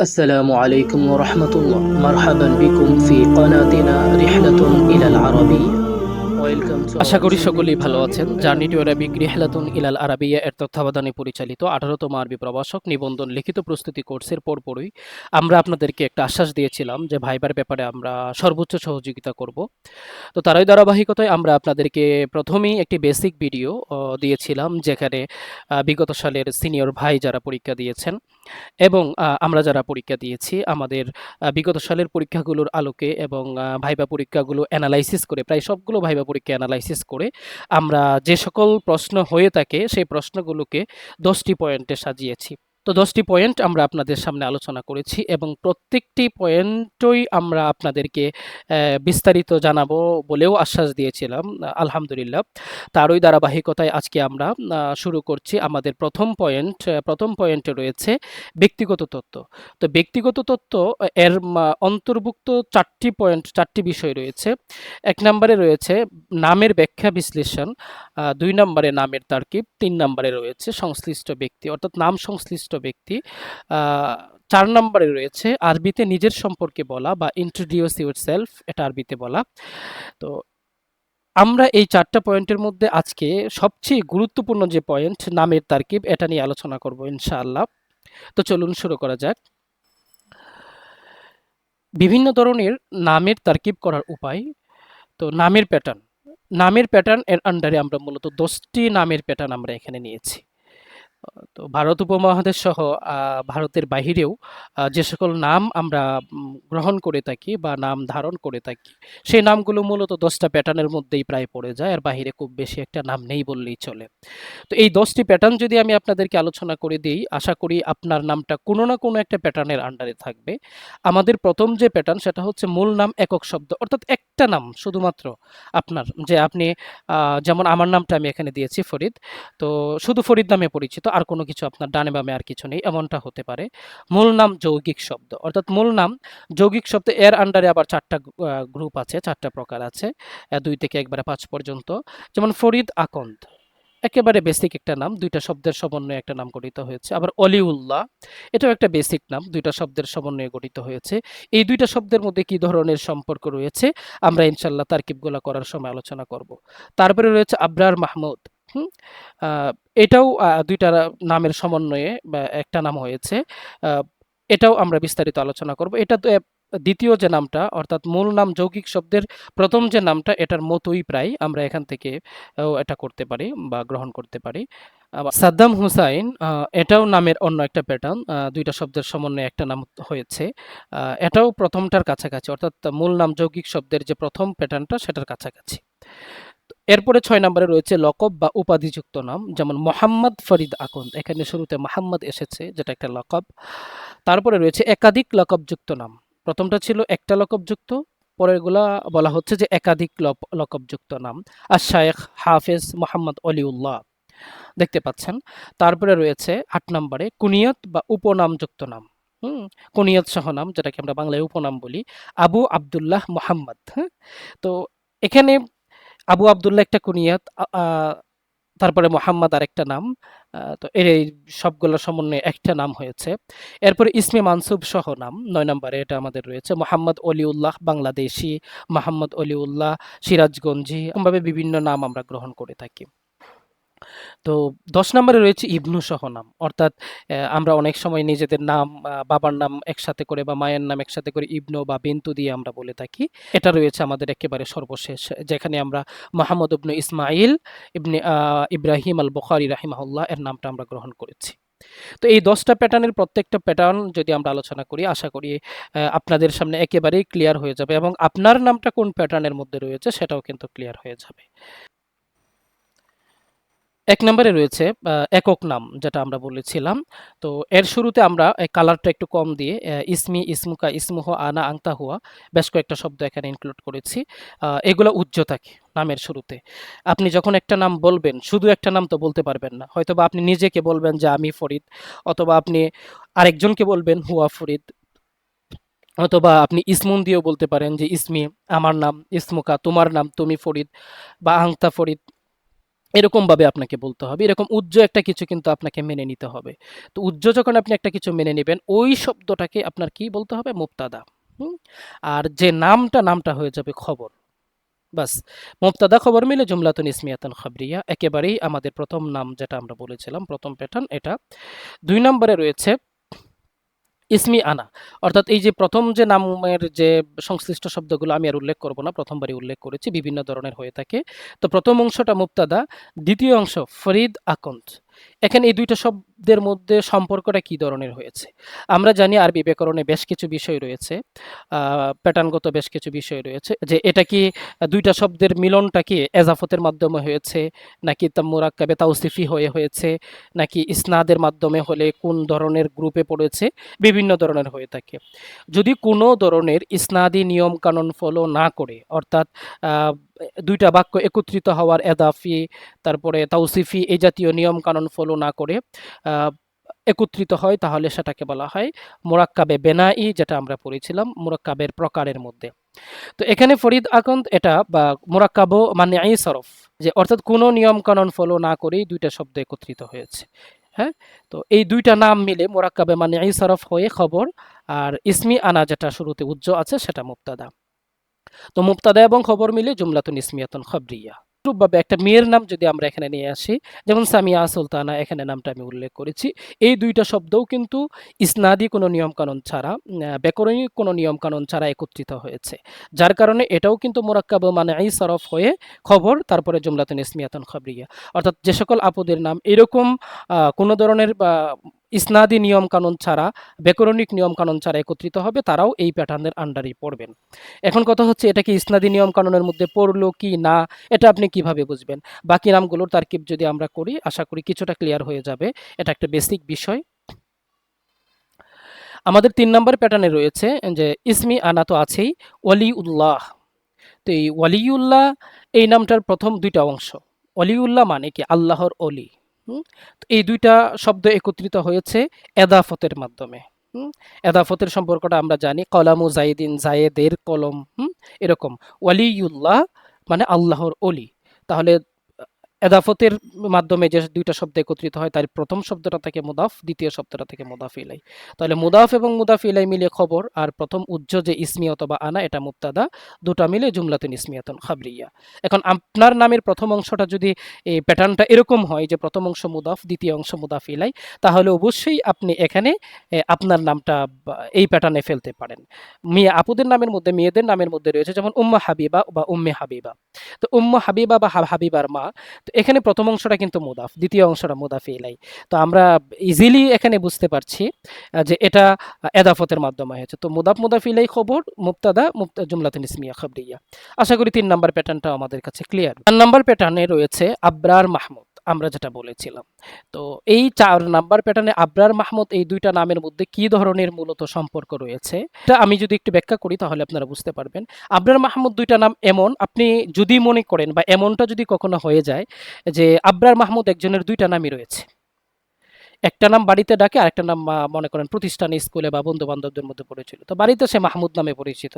السلام عليكم ورحمة الله. مرحبا بكم في قناتنا رحلة إلى العربية. আশা করি সকলেই ভালো আছেন। জার্নি টু আরবিক রিহলাতুন ইলাল আরাবিয়া এর তত্ত্বাবধানে পরিচালিত আঠারোতম আরবি প্রবাসক নিবন্ধন লিখিত প্রস্তুতি কোর্সের পরপরই আমরা আপনাদেরকে একটা আশ্বাস দিয়েছিলাম যে ভাইবার ব্যাপারে আমরা সর্বোচ্চ সহযোগিতা করব। তো তারই ধারাবাহিকতায় আমরা আপনাদেরকে প্রথমেই একটি বেসিক ভিডিও দিয়েছিলাম যেখানে বিগত সালের সিনিয়র ভাই যারা পরীক্ষা দিয়েছেন এবং আমরা যারা পরীক্ষা দিয়েছি আমাদের বিগত সালের পরীক্ষাগুলোর আলোকে এবং ভাইবা পরীক্ষাগুলো অ্যানালাইসিস করে প্রায় সবগুলো ভাইবা পরীক্ষা অ্যানালাইসিস করে আমরা যে সকল প্রশ্ন হয়ে থাকে সেই প্রশ্নগুলোকে দশটি পয়েন্টে সাজিয়েছি। তো দশটি পয়েন্ট আমরা আপনাদের সামনে আলোচনা করেছি এবং প্রত্যেকটি পয়েন্টই আমরা আপনাদেরকে বিস্তারিত জানাব বলেও আশ্বাস দিয়েছিলাম আলহামদুলিল্লাহ। তারই ধারাবাহিকতায় আজকে আমরা শুরু করছি আমাদের প্রথম পয়েন্ট প্রথম পয়েন্টে রয়েছে ব্যক্তিগত তথ্য তো ব্যক্তিগত আহ, এর অন্তর্ভুক্ত চারটি পয়েন্ট চারটি বিষয় রয়েছে। এক নম্বরে রয়েছে নামের ব্যাখ্যা বিশ্লেষণ দুই নম্বরে নামের তারকিব তিন নম্বরে রয়েছে সংশ্লিষ্ট ব্যক্তি অর্থাৎ নাম সংশ্লিষ্ট ব্যক্তি চার নম্বরে রয়েছে আরবিতে নিজের সম্পর্কে বলা বা ইন্ট্রোডিউস ইউর সেলফ এটা আরবিতে বলা। তো আমরা এই চারটা পয়েন্টের মধ্যে আজকে সবচেয়ে গুরুত্বপূর্ণ যে পয়েন্ট নামের তারকিব এটা নিয়ে আলোচনা করব ইনশাআল্লাহ। তো চলুন শুরু করা যাক। বিভিন্ন ধরনের নামের তারকিব করার উপায়। তো নামের প্যাটার্ন নামের প্যাটার্ন এর আন্ডারে আমরা মূলত দশটি নামের প্যাটার্ন আমরা এখানে নিয়েছি। তো ভারত উপমহাদেশ সহ ভারতের বাহিরেও যে সকল নাম আমরা গ্রহণ করে থাকি বা নাম ধারণ করে থাকি, সেই নামগুলো মূলত দশটা প্যাটার্নের মধ্যেই প্রায় পড়ে যায়। আর বাহিরে খুব বেশি একটা নাম নেই বললেই চলে। তো এই দশটি প্যাটার্ন যদি আমি আপনাদেরকে আলোচনা করে দিই, আশা করি আপনার নামটা কোনো না কোনো একটা প্যাটার্নের আন্ডারে থাকবে। আমাদের প্রথম যে প্যাটার্ন সেটা হচ্ছে মূল নাম একক শব্দ, অর্থাৎ একটা নাম শুধুমাত্র আপনার, যে আপনি যেমন আমার নামটা আমি এখানে দিয়েছি ফরিদ, তো শুধু ফরিদ নামে পরিচিত। আর কোনো কিছু আপনার ডানে বামে আর কিছু নেই, এমনটা হতে পারে। মূল নাম যৌগিক শব্দ, অর্থাৎ মূল নাম যৌগিক শব্দ, এর আন্ডারে আবার চারটা গ্রুপ আছে, চারটা প্রকার আছে দুই থেকে একবারে পাঁচ পর্যন্ত। যেমন ফরিদ আকন্দ, একেবারে বেসিক একটা নাম, দুইটা শব্দের সমন্বয়ে একটা নাম গঠিত হয়েছে। আবার অলিউল্লাহ, এটাও একটা বেসিক নাম, দুইটা শব্দের সমন্বয়ে গঠিত হয়েছে। এই দুইটা শব্দের মধ্যে কি ধরনের সম্পর্ক রয়েছে, আমরা ইনশাল্লাহ তারকিবগুলা করার সময় আলোচনা করব। তারপরে রয়েছে আবরার মাহমুদ হুম। এটাও দুইটা নামের সমন্বয়ে বা একটা নাম হয়েছে। এটাও আমরা বিস্তারিত আলোচনা করব। এটা তো, দ্বিতীয় যে নামটা অর্থাৎ মূল নাম যৌগিক শব্দের প্রথম যে নামটা এটার মতোই প্রায় আমরা এখান থেকে এটা করতে পারি বা গ্রহণ করতে পারি। সাদ্দাম হুসাইন এটাও নামের অন্য একটা প্যাটার্ন দুইটা শব্দের সমন্বয়ে একটা নাম হয়েছে। এটাও প্রথমটার কাছাকাছি অর্থাৎ মূল নাম যৌগিক শব্দের যে প্রথম প্যাটার্নটা সেটার কাছাকাছি। এরপরে ছয় নম্বরে রয়েছে লকব বা উপাধিযুক্ত নাম, যেমন মোহাম্মদ ফরিদ আকন্দ। এখানে শুরুতে মোহাম্মদ এসেছে, যেটা একটা লকব। তারপরে রয়েছে একাধিক লকবযুক্ত নাম। প্রথমটা ছিল একটা লকবযুক্ত, পরেরগুলা বলা হচ্ছে যে একাধিক লকবযুক্ত নাম। আর শায়েখ হাফেজ মোহাম্মদ অলিউল্লাহ, দেখতে পাচ্ছেন। তারপরে রয়েছে আট নম্বরে কুনিয়ত বা উপনামযুক্ত নাম। হুম, কুনিয়ত সহ নাম, যেটাকে আমরা বাংলায় উপনাম বলি, আবু আবদুল্লাহ মোহাম্মদ হ্যাঁ? তো এখানে আবু আবদুল্লাহ একটা কুনিয়াত তারপরে মোহাম্মদ আর একটা নাম তো এর এই সবগুলোর সমন্বয়ে একটা নাম হয়েছে। এরপরে ইসমে মানসুব সহ নাম, নয় নম্বরে এটা আমাদের রয়েছে, মোহাম্মদ অলিউল্লাহ বাংলাদেশি, মোহাম্মদ অলিউল্লাহ সিরাজগঞ্জি, এরকমভাবে বিভিন্ন নাম আমরা গ্রহণ করে থাকি। তো দশ নম্বরে রয়েছে ইবনু সহ নাম। অর্থাৎ আমরা অনেক সময় নিজেদের নাম বাবার নাম একসাথে করে বা মায়ের নাম একসাথে করে ইবনু বা বিন্তু দিয়ে আমরা বলে থাকি। এটা রয়েছে আমাদের একেবারে সর্বশেষ, যেখানে আমরা মোহাম্মদ ইবনু ইসমাইল ইবনে ইব্রাহিম আল বুখারি রাহিমাহুল্লাহ এর নামটা আমরা গ্রহণ করেছি। তো এই দশটা প্যাটার্নের প্রত্যেকটা প্যাটার্ন যদি আমরা আলোচনা করি, আশা করি আপনাদের সামনে একেবারেই ক্লিয়ার হয়ে যাবে এবং আপনার নামটা কোন প্যাটার্নের মধ্যে রয়েছে সেটাও কিন্তু ক্লিয়ার হয়ে যাবে। এক নম্বরে রয়েছে একক নাম যেটা আমরা বলেছিলাম। তো এর শুরুতে আমরা কালারটা একটু কম দিয়ে ইসমি, ইসমুকা, ইসমুহ, আনা আংতা হুয়া বেশ কয়েকটা শব্দ এখানে ইনক্লুড করেছি। এগুলো উজ্জ থাকে নামের শুরুতে। আপনি যখন একটা নাম বলবেন, শুধু একটা নাম তো বলতে পারবেন না। হয়তোবা আপনি নিজেকে বলবেন যে আমি ফরিদ, অথবা আপনি আরেকজনকে বলবেন হুয়া ফরিদ, অথবা আপনি ইসমুন দিয়েও বলতে পারেন যে, ইসমি, আমার নাম, ইসমুকা, তোমার নাম, তুমি ফরিদ, বা আংতা ফরিদ এরকমভাবে আপনাকে বলতে হবে। এরকম উজ্জ একটা কিছু কিন্তু আপনাকে মেনে নিতে হবে। তো উজ্জ যখন আপনি একটা কিছু মেনে নেবেন, ওই শব্দটাকে আপনার কি বলতে হবে? মুক্তাদা আর যে নামটা নামটা হয়ে যাবে খবর। বাস। মুবতাদা খবর মিলে জুমলাতুন ইসমিয়াতান খাবরিয়া। একেবারেই আমাদের প্রথম নাম যেটা আমরা বলেছিলাম, প্রথম প্যাটার্ন এটা। দুই নম্বরে রয়েছে ইসমি আনা। অর্থাৎ এই যে প্রথম যে নামের যে সংশ্লিষ্ট শব্দগুলো আমি আর উল্লেখ করব না, প্রথমবারই উল্লেখ করেছি, বিভিন্ন ধরনের হয়ে থাকে। তো প্রথম অংশটা মুক্তাদা দ্বিতীয় অংশ ফরিদ আকন্ত এখানে এই দুইটা শব্দের মধ্যে সম্পর্কটা কি ধরনের হয়েছে? আমরা জানি আরবি ব্যাকরণে বেশ কিছু বিষয় রয়েছে প্যাটার্নগত বেশ কিছু বিষয় রয়েছে, যে এটা কি দুইটা শব্দের মিলনটা কি এজাফতের মাধ্যমে হয়েছে, নাকি তা মোরাক্কাবে তাওসিফি হয়ে হয়েছে, নাকি ইসনাদের মাধ্যমে হলে কোন ধরনের গ্রুপে পড়েছে, বিভিন্ন ধরনের হয়ে থাকে। যদি কোনো ধরনের ইসনাদি নিয়ম কানুন ফলো না করে, অর্থাৎ দুইটা বাক্য একত্রিত হওয়ার এদাফি, তারপরে তাওসিফি, এই জাতীয় নিয়ম কানুন ফলো না করে একত্রিত হয়, তাহলে সেটাকে বলা হয় মোরাক্কাবে বেনাই, যেটা আমরা পড়েছিলাম, মোরাক্কাবের প্রকারের মধ্যে। তো এখানে ফরিদ আকন্দ এটা, বা মোরাক্কাব মানে আই সরফ, যে অর্থাৎ কোনো নিয়ম কানুন ফলো না করেই দুইটা শব্দ একত্রিত হয়েছে হ্যাঁ? তো এই দুইটা নাম মিলে মোরাক্কাবে মানে আই সরফ হয়ে খবর, আর ইসমি আনা যেটা শুরুতে উজ্জ আছে, সেটা মুক্তাদা তো মুক্তাদা এবং খবর মিলে জুমলাতুন ইসমিয়াতুন খবরিয়া। রূপভাবে একটা মেয়ের নাম যদি আমরা এখানে নিয়ে আসি, যেমন সামিয়া, সুলতানা, এখানে নামটা আমি উল্লেখ করেছি। এই দুইটা শব্দও কিন্তু ইসনাদি কোনো নিয়মকানুন ছাড়া ব্যাকরণী কোনো নিয়মকানুন ছাড়া একত্রিত হয়েছে। যার কারণে এটাও কিন্তু মোরাক্কাব মানে আই সরফ হয়ে খবর, তারপরে জুমলাতুন ইসমিয়াতুন খবরিয়া। অর্থাৎ যে সকল আপুদের নাম এরকম কোনো ধরনের ইসনাদি নিয়ম কানুন ছাড়া ব্যাকরণিক নিয়ম কানুন ছাড়া একত্রিত হবে, তারাও এই প্যাটার্নের আন্ডারেই পড়বেন। এখন কথা হচ্ছে, এটা কি ইসনাদি নিয়ম কানুনের মধ্যে পড়ল কি না, এটা আপনি কীভাবে বুঝবেন? বাকি নামগুলোর তারকিব যদি আমরা করি, আশা করি কিছুটা ক্লিয়ার হয়ে যাবে। এটা একটা বেসিক বিষয়। আমাদের তিন নম্বর প্যাটার্নে রয়েছে যে, ইসমি আনা তো আছেই ওয়ালিউল্লাহ তো এই ওয়ালিউল্লাহ এই নামটার প্রথম দুইটা অংশ। অলিউল্লাহ মানে কি? আল্লাহর অলি এই দুইটা শব্দ একত্রিত হয়েছে এদাফতের মাধ্যমে? এদাফতের সম্পর্কটা আমরা জানি, কলামু জাইদিন, জায়েদের কলম, হুম? এরকম, ওয়ালিউল্লাহ মানে আল্লাহর অলি তাহলে এদাফতের মাধ্যমে যে দুইটা শব্দ একত্রিত হয়, তার প্রথম শব্দটা থেকে মুদাফ, দ্বিতীয় শব্দটা থেকে মুদাফ ইলাই। তাহলে মুদাফ এবং মুদাফ ইলাই মিলে খবর আর প্রথম উজ্জ যে ইসমি অথবা আনা, এটা মুক্তাদা দুটা মিলে জুমলাতুন ইসমিয়াতুন খাবরিয়া এখন আপনার নামের প্রথম অংশটা যদি এই প্যাটার্নটা এরকম হয় যে প্রথম অংশ মুদাফ, দ্বিতীয় অংশ মুদাফ ইলাই, তাহলে অবশ্যই আপনি এখানে আপনার নামটা এই প্যাটার্নে ফেলতে পারেন। মেয়ে আপুদের নামের মধ্যে, মেয়েদের নামের মধ্যে রয়েছে যেমন উম্মা হাবিবা বা উম্মে হাবিবা। তো উম্মা হাবিবা বা হাবিবার মা তো এখানে প্রথম অংশটা কিন্তু মুদাফ, দ্বিতীয় অংশটা মুদাফি ইলাই। তো আমরা ইজিলি এখানে বুঝতে পারছি যে এটা এদাফতের মাধ্যমে হয়েছে। তো মুদাফ মুদাফ ইলাই খবর মুক্তাদা মুক্তা জুমলাতুন ইসমিয়া, খাবরিয়া। আশা করি তিন নাম্বার প্যাটার্নটা আমাদের কাছে ক্লিয়ার চার নাম্বার প্যাটার্নে রয়েছে আবরার মাহমুদ। আমরা যেটা বলেছিলাম। তো এই চার নাম্বার প্যাটার্নে আবরার মাহমুদ এই দুইটা নামের মধ্যে কি ধরনের মূলত সম্পর্ক রয়েছে? এটা আমি যদি একটু ব্যাখ্যা করি তাহলে আপনারা বুঝতে পারবেন। আবরার মাহমুদ দুইটা নাম এমন, আপনি যদি মনে করেন বা এমনটা যদি কখনো হয়ে যায় যে আবরার মাহমুদ একজনের দুইটা নামই রয়েছে। একটা নাম বাড়িতে ডাকে, আরেকটা নাম মনে করেন প্রতিষ্ঠানে স্কুলে বা বন্ধু বান্ধবদের মধ্যে পরিচিত। তো বাড়িতে সে মাহমুদ নামে পরিচিত,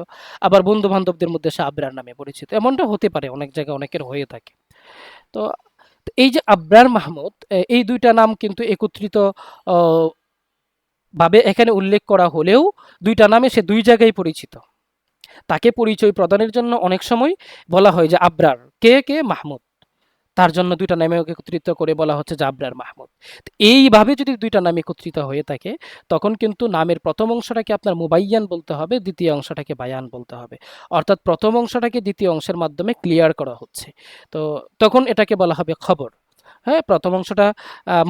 আবার বন্ধু বান্ধবদের মধ্যে সে আবরার নামে পরিচিত। এমনটা হতে পারে অনেক জায়গায় অনেকের হয়ে থাকে। তো এই যে আব্রার মাহমুদ এই দুইটা নাম কিন্তু একত্রিত ভাবে এখানে উল্লেখ করা হলেও দুইটা নামে সে দুই জায়গায় পরিচিত। তাকে পরিচয় প্রদানের জন্য অনেক সময় বলা হয় যে আব্রার। কে কে? মাহমুদ। তার জন্য দুইটা নামে একত্রিত করে বলা হচ্ছে যে আবরার মাহমুদ এইভাবে যদি দুইটা নাম একত্রিত হয়ে থাকে, তখন কিন্তু নামের প্রথম অংশটাকে আপনার মুবাইয়ান বলতে হবে, দ্বিতীয় অংশটাকে বায়ান বলতে হবে। অর্থাৎ প্রথম অংশটাকে দ্বিতীয় অংশের মাধ্যমে ক্লিয়ার করা হচ্ছে। তো তখন এটাকে বলা হবে খবর। হ্যাঁ প্রথম অংশটা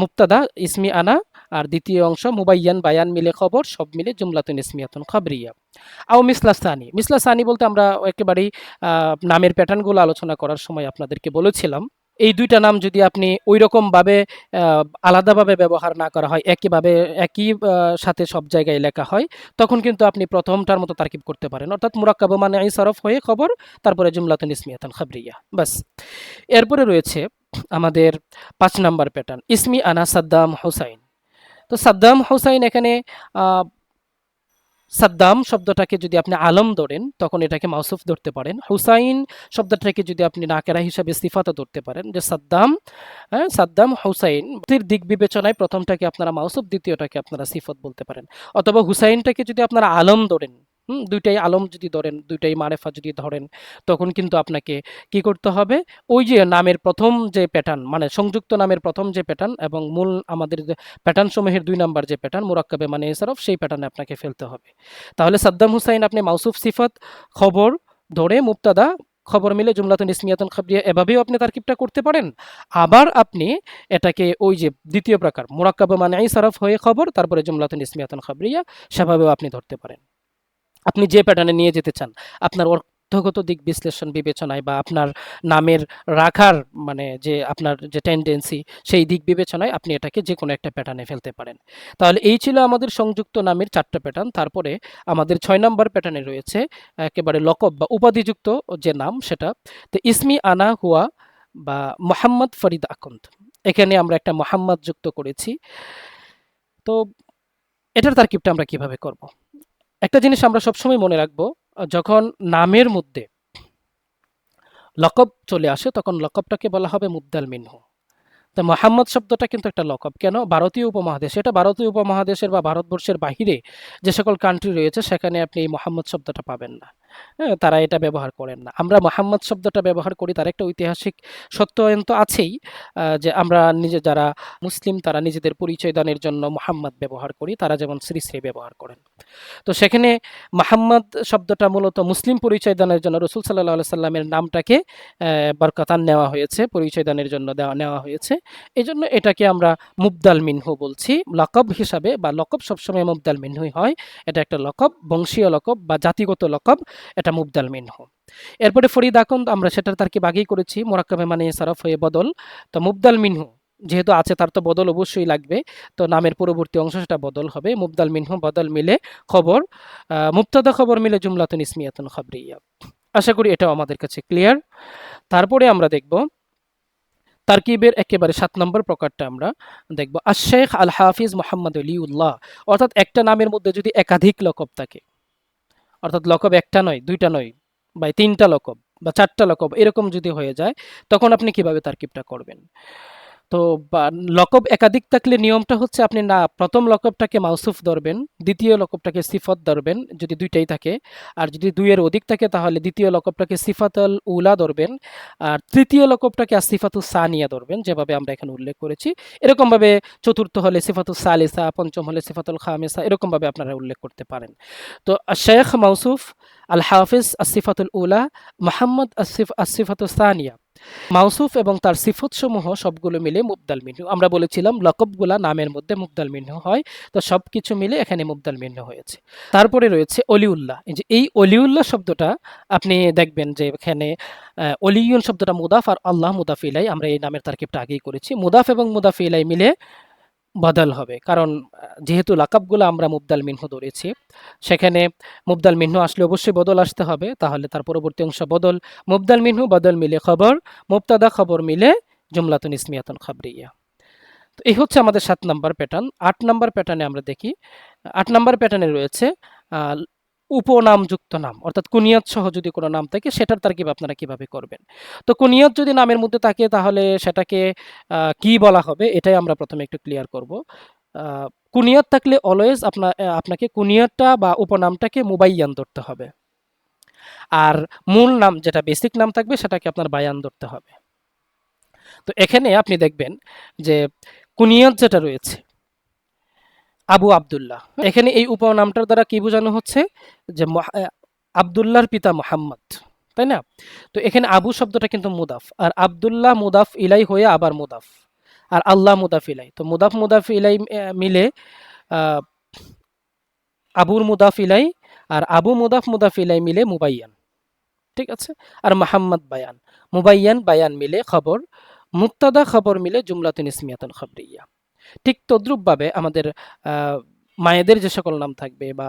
মুক্তাদা ইসমি আনা, আর দ্বিতীয় অংশ মুবাইয়ান, বায়ান মিলে খবর, সব মিলে জুমলাতুন ইসমিয়াতুন খবরিয়া। আও মিসলা সানি। মিসলা সানি বলতে আমরা একেবারেই নামের প্যাটার্নগুলো আলোচনা করার সময় আপনাদেরকে বলেছিলাম। এই দুইটা নাম যদি আপনি ওই রকম ভাবে আহ, আলাদাভাবে ব্যবহার না করা হয় একইভাবে একই সাথে সব জায়গায় লেখা হয় তখন কিন্তু আপনি প্রথমটার মতো তারকিব করতে পারেন। অর্থাৎ মুরাক্কাব মানে আই সরফ হয়ে খবর তারপরে জুমলাতুন ইসমিয়াতান খাবরিয়া বাস এরপরে রয়েছে আমাদের পাঁচ নাম্বার প্যাটার্ন ইসমি আনা সাদ্দাম হোসাইন। তো সাদ্দাম হোসাইন এখানে সাদ্দাম শব্দটাকে যদি আপনি আলম ধরেন, তখন এটাকে মাউসুফ ধরতে পারেন। হুসাইন শব্দটাকে যদি আপনি নাকেরা হিসাবে সিফাতও ধরতে পারেন, যে সাদ্দাম হ্যাঁ সাদ্দাম, হুসাইন দিক বিবেচনায় প্রথমটাকে আপনারা মাউসুফ, দ্বিতীয়টাকে আপনারা সিফত বলতে পারেন। অথবা হুসাইনটাকে যদি আপনারা আলম ধরেন হুম, দুইটাই আলম যদি ধরেন, দুইটাই মারেফা যদি ধরেন, তখন কিন্তু আপনাকে কি করতে হবে? ওই যে নামের প্রথম যে প্যাটার্ন মানে সংযুক্ত নামের প্রথম যে প্যাটার্ন এবং মূল আমাদের প্যাটার্ন সমূহের দুই নাম্বার যে প্যাটার্ন মোরাক্কাবে মানে এসারফ, সেই প্যাটার্নে আপনাকে ফেলতে হবে। তাহলে সাদ্দাম হুসাইন আপনি মাউসুফ সিফাত, খবর ধরে মুক্তাদা খবর মিলে জুমলাতুন ইসমিয়াতুন খাবরিয়া, এভাবেও আপনি তারকিবটা করতে পারেন। আবার আপনি এটাকে ওই যে দ্বিতীয় প্রকার, মোরাক্কাবে মানে সারফ হয়ে খবর, তারপরে জুমলাতুন ইসমিয়াতুন খাবরিয়া, সেভাবেও আপনি ধরতে পারেন। আপনি যে প্যাটার্নে নিয়ে যেতে চান, আপনার অর্থগত দিক বিশ্লেষণ, বিবেচনায় বা আপনার নামের রাখার মানে যে আপনার যে টেন্ডেন্সি সেই দিক বিবেচনায় আপনি এটাকে যে কোনো একটা প্যাটার্নে ফেলতে পারেন। তাহলে এই ছিল আমাদের সংযুক্ত নামের চারটা প্যাটার্ন তারপরে আমাদের ছয় নম্বর প্যাটার্নে রয়েছে একেবারে লকব বা উপাধিযুক্ত যে নাম সেটা, তো ইসমি আনা হুয়া বা মোহাম্মদ ফরিদ আকন্দ। এখানে আমরা একটা মোহাম্মদ যুক্ত করেছি। তো এটার তারকিবটা আমরা কীভাবে করব? একটা জিনিস আমরা সবসময় মনে রাখব যখন নামের মধ্যে লকব চলে আসে, তখন লকবটাকে বলা হবে মুদ্দাল মিনহু। তা মোহাম্মদ শব্দটা কিন্তু একটা লকব। কেন? ভারতীয় উপমহাদেশ। এটা ভারতীয় উপমহাদেশের বা ভারতবর্ষের বাহিরে যে সকল কান্ট্রি রয়েছে, সেখানে আপনি এই মোহাম্মদ শব্দটা পাবেন না। হ্যাঁ তারা এটা ব্যবহার করেন না। আমরা মোহাম্মদ শব্দটা ব্যবহার করি, তার একটা ঐতিহাসিক সত্যায়ন তো আছেই যে আমরা নিজে যারা মুসলিম, তারা নিজেদের পরিচয় দানের জন্য মোহাম্মদ ব্যবহার করি, তারা যেমন শ্রী শ্রী ব্যবহার করেন। তো সেখানে মোহাম্মদ শব্দটা মূলত মুসলিম পরিচয় দানের জন্য রসুল সাল্লাহ সাল্লামের নামটাকে বরকতান নেওয়া হয়েছে, পরিচয় দানের জন্য দেওয়া, নেওয়া হয়েছে। এই জন্য এটাকে আমরা মুবদাল মিনহু বলছি, লকব হিসাবে বা লকব সবসময় মুবদাল মিনহুই হয়। এটা একটা লকব, বংশীয় লকব বা জাতিগত লকব। এটা মুবদাল মিনহু। এরপরে ফরিদ আকন্দ আমরা সেটার তার কি বাগেই করেছি মোরাক্কাবে মানে সারফ হয়ে বদল। তো মুবদাল মিনহু যেহেতু আছে তার তো বদল অবশ্যই লাগবে। তো নামের পরবর্তী অংশ সেটা বদল হবে মুবদাল মিনহু বদল মিলে খবর আহ, মুবতাদা খবর মিলে জুমলাতুন ইসমিয়াতুন খবরিয়া। আশা করি এটাও আমাদের কাছে ক্লিয়ার তারপরে আমরা দেখব তারকিবের একেবারে সাত নম্বর প্রকারটা আমরা দেখব। আশেখ আল হাফিজ মোহাম্মদ আলিউল্লাহ অর্থাৎ একটা নামের মধ্যে যদি একাধিক লকব থাকে অর্থাৎ লকব একটা নয়, দুইটা নয়, বা তিনটা লকব, বা চারটা লকব, এরকম যদি হয়ে যায়, তখন আপনি কীভাবে তারকিবটা করবেন? তো বা লকব একাধিক থাকলে নিয়মটা হচ্ছে আপনি না, প্রথম লকবটাকে মাউসুফ ধরবেন, দ্বিতীয় লকবটাকে সিফত ধরবেন, যদি দুইটাই থাকে। আর যদি দুইয়ের অধিক থাকে তাহলে দ্বিতীয় লকবটাকে সিফাতুল উলা ধরবেন, আর তৃতীয় লকবটাকে সিফাতুল সানিয়া ধরবেন, যেভাবে আমরা এখানে উল্লেখ করেছি। এরকমভাবে চতুর্থ হলে সিফাতুল সালিসা, পঞ্চম হলে সিফাতুল খামেসা, এরকমভাবে আপনারা উল্লেখ করতে পারেন। তো শেখ মাউসুফ, আল হাফিজ আসিফাতুল উলা, মোহাম্মদ আসিফ আসিফাতুল সানিয়া। মাউসুফ এবং তার সিফতসমূহ সবগুলো মিলে মুবদাল মিন্ন আমরা বলেছিলাম লকবগুলা নামের মধ্যে মুবদাল মিন্ন হয়, তো সব কিছু মিলে এখানে মুবদাল মিন্ন হয়েছে। তারপরে রয়েছে অলিউল্লাহ। যে এই অলিউল্লাহ শব্দটা আপনি দেখবেন যে এখানে অলিউন শব্দটা মুদাফ আর আল্লাহ মুদাফিলাই আমরা এই নামের তারকিবটা আগেই করেছি। মুদাফ এবং মুদাফিলাই মিলে বদল হবে। কারণ যেহেতু লাকাপগুলো আমরা মুবদাল মিনহু ধরেছি, সেখানে মুবদাল মিনহ আসলে অবশ্যই বদল আসতে হবে, তাহলে তার পরবর্তী অংশ বদল। মুবদাল মিনহু বদল মিলে খবর, মুবতাদা খবর মিলে জুমলাতুন ইসমিয়াতুন খাবরিয়া। তো এই হচ্ছে আমাদের সাত নম্বর প্যাটার্ন আট নম্বর প্যাটার্নে আমরা দেখি আট নম্বর প্যাটার্নে রয়েছে উপনামযুক্ত নাম, অর্থাৎ কুনিয়াত সহ যদি কোনো নাম থাকে, সেটার তারকিব আপনারা কীভাবে করবেন? তো কুনিয়াত যদি নামের মধ্যে থাকে, তাহলে সেটাকে কি বলা হবে? এটাই আমরা প্রথমে একটু ক্লিয়ার করব। কুনিয়াত থাকলে অলওয়েজ আপনার আপনাকে কুনিয়াতটা বা উপনামটাকে মুবাইয়ান ধরতে হবে। আর মূল নাম, যেটা বেসিক নাম থাকবে, সেটাকে আপনার বায়ান ধরতে হবে। তো এখানে আপনি দেখবেন যে কুনিয়াত যেটা রয়েছে আবু আব্দুল্লাহ। এখানে এই উপনামটার দ্বারা কি বোঝানো হচ্ছে? যে আব্দুল্লাহর পিতা মোহাম্মদ, তাই না? তো এখানে আবু শব্দটা কিন্তু মুদাফ, আর আব্দুল্লাহ মুদাফ ইলাই হয়ে আবার মুদাফ, আর আল্লাহ মুদাফ ইলাই। তো মুদাফ মুদাফ ইলাই মিলে আবুর মুদাফ ইলাই, আর আবু মুদাফ মুদাফ ইলাই মিলে মুবাইয়ান, ঠিক আছে? আর মোহাম্মদ বায়ান, মুবাইয়ান বায়ান মিলে খবর মুক্তাদা খবর মিলে জুমলাতুন ইসমিয়াতুন খবরিয়া। ঠিক তদ্রূপভাবে আমাদের মায়েদের যে সকল নাম থাকবে বা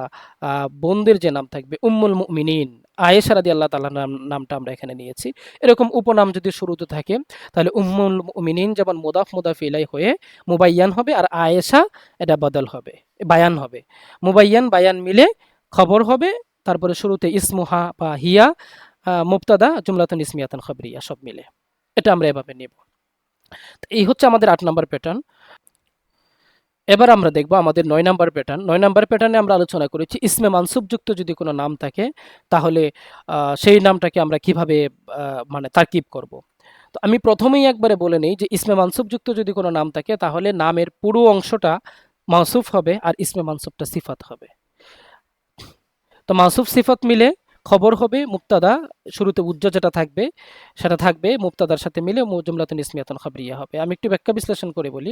বোনদের যে নাম থাকবে উম্মুল মুমিনিন আয়েশা রাদি আল্লাহ তালা নাম নামটা আমরা এখানে নিয়েছি। এরকম উপনাম যদি শুরুতে থাকে তাহলে উম্মুল মুমিনিন যেমন মুদাফ মুদাফ ইলাই হয়ে মুবাইয়ান হবে আর আয়েশা এটা বদল হবে বায়ান হবে। মুবাইয়ান বায়ান মিলে খবর হবে তারপরে শুরুতে ইসমুহা বা হিয়া আহ, মুবতাদা জুমলাতুন ইসমিয়াতান খবরিয়া সব মিলে। এটা আমরা এভাবে নেব। এই হচ্ছে আমাদের আট নম্বর প্যাটার্ন এবার আমরা দেখব আমাদের নয় নাম্বার প্যাটার্ন নয় নাম্বার প্যাটার্নে আমরা আলোচনা করেছি, ইসমে মানসুবযুক্ত যদি কোনো নাম থাকে, তাহলে সেই নামটাকে আমরা কীভাবে মানে তারকিব করব। তো আমি প্রথমেই একবারে বলে নিই যে, ইসমে মানসুবযুক্ত যদি কোনো নাম থাকে, তাহলে নামের পুরো অংশটা মাউসুফ হবে আর ইসমে মানসুবটা সিফাত হবে। তো মাউসুফ সিফাত মিলে খবর হবে মুক্তাদা, শুরুতে উজ্জ্ব যেটা থাকবে, সেটা থাকবে মুক্তাদার সাথে মিলে জুমলাতুন ইসমিয়াতুন খাবরিয়া হবে। আমি একটু ব্যাখ্যা বিশ্লেষণ করে বলি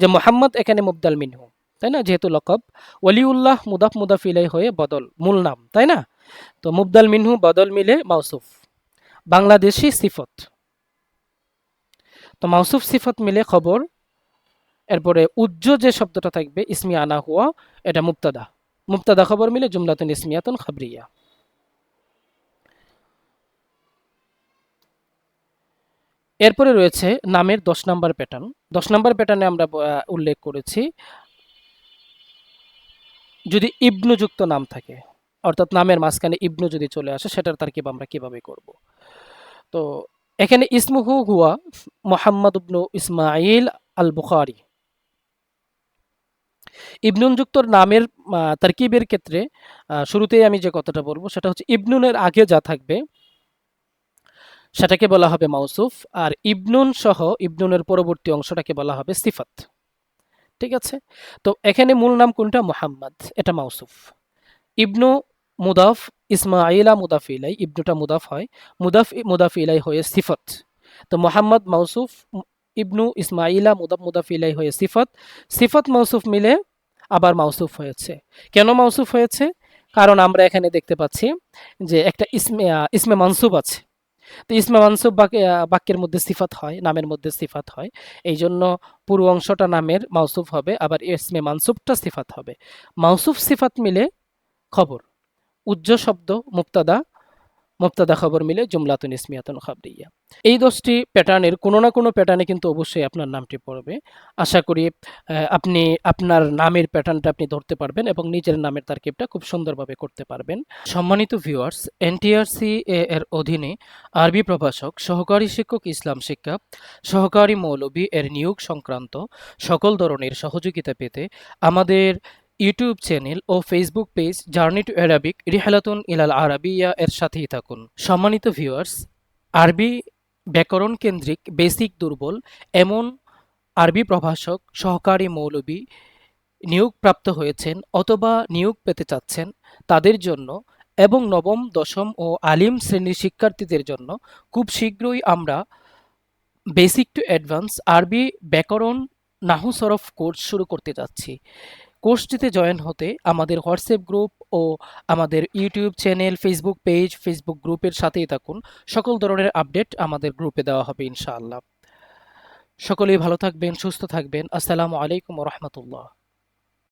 যে মোহাম্মদ এখানে মুবদাল মিনহু, তাই না? যেহেতু লকব ওয়ালিউল্লাহ মুদাফ মুদাফ ইলাই হয়ে বদল, মূল নাম, তাই না? তো মুবদাল মিনহু বদল মিলে মাউসুফ, বাংলাদেশি সিফত। তো মাউসুফ সিফত মিলে খবর, এরপরে উজ্জ যে শব্দটা থাকবে, ইসমি আনা হুয়া, এটা মুক্তাদা মুক্তাদা খবর মিলে জুমলাতুন ইসমিয়াতুন খাবরিয়া। এরপরে রয়েছে নামের দশ নম্বর প্যাটার্ন দশ নম্বর প্যাটার্নে আমরা উল্লেখ করেছি, যদি ইবনুযুক্ত নাম থাকে, অর্থাৎ নামের মাঝখানে ইবনু যদি চলে আসে, সেটার তারকিব আমরা কীভাবে করব? তো এখানে ইসমুহু হুয়া মোহাম্মদ ইবনু ইসমাইল আল বুখারি ইবনুনযুক্ত নামের তারকিবের ক্ষেত্রে শুরুতেই আমি যে কথাটা বলব, সেটা হচ্ছে ইবনুনের আগে যা থাকবে সেটাকে বলা হবে মাউসুফ আর ইবনুন সহ ইবনুনের পরবর্তী অংশটাকে বলা হবে সিফাত। ঠিক আছে? তো এখানে মূল নাম কোনটা? মোহাম্মদ। এটা মাউসুফ। ইবনু মুদাফ ইসমাইলা মুদাফ ইলাই, ইবনুটা মুদাফ হয়। মুদাফ মুদাফ ইলাই হয়ে সিফত। তো মোহাম্মদ মাউসুফ, ইবনু ইসমাইলা মুদাফ মুদাফ ইলাই হয়ে সিফত। সিফত মাউসুফ মিলে আবার মাউসুফ হয়েছে। কেন মাউসুফ হয়েছে? কারণ আমরা এখানে দেখতে পাচ্ছি যে একটা ইসমে ইসমে মানসুব আছে। তো ইসমা মানসুব বাক্যের মধ্যে সিফাত হয়, নামের মধ্যে সিফাত হয়। এই জন্য পুরো অংশটা নামের মাউসুফ হবে, আবার ইসমে মানসুবটা সিফাত হবে। মাউসুফ সিফাত মিলে খবর উজ্জ শব্দ মুক্তাদা মুক্তাদা খবর মিলে জুমলাতুন ইসমিয়াতুন খাবরিয়া। এই দশটি প্যাটার্নের কোনো না কোনো প্যাটার্নে কিন্তু অবশ্যই আপনার নামটি পড়বে। আশা করি আপনি আপনার নামের প্যাটার্নটা আপনি ধরতে পারবেন এবং নিজের নামের তারকিবটা খুব সুন্দরভাবে করতে পারবেন। সম্মানিত ভিউয়ার্স, এনটিআরসি এর অধীনে আরবি প্রভাষক, সহকারী শিক্ষক, ইসলাম শিক্ষা, সহকারী মৌলবী এর নিয়োগ সংক্রান্ত সকল ধরনের সহযোগিতা পেতে আমাদের YouTube channel O Facebook page journey to Arabic রিহালাতুন ইলাল আরাবিয়া এর সাথেই থাকুন। সম্মানিত ভিউয়ার্স, আরবি ব্যাকরণ কেন্দ্রিক বেসিক দুর্বল এমন আরবি প্রভাষক, সহকারী মৌলবী নিয়োগপ্রাপ্ত হয়েছেন অথবা নিয়োগ পেতে চাচ্ছেন তাদের জন্য এবং নবম, দশম ও আলিম শ্রেণির শিক্ষার্থীদের জন্য খুব শীঘ্রই আমরা বেসিক টু অ্যাডভান্স আরবি ব্যাকরণ নাহু সরফ কোর্স শুরু করতে যাচ্ছি। কোর্সটিতে জয়েন হতে আমাদের হোয়াটসঅ্যাপ গ্রুপ ও আমাদের YouTube channel Facebook page Facebook গ্রুপের সাথেই থাকুন। সকল ধরনের আপডেট আমাদের গ্রুপে দেওয়া হবে ইনশাআল্লাহ। সকলেই ভালো থাকবেন, সুস্থ থাকবেন। আসসালামু আলাইকুম রহমতুল্লাহ।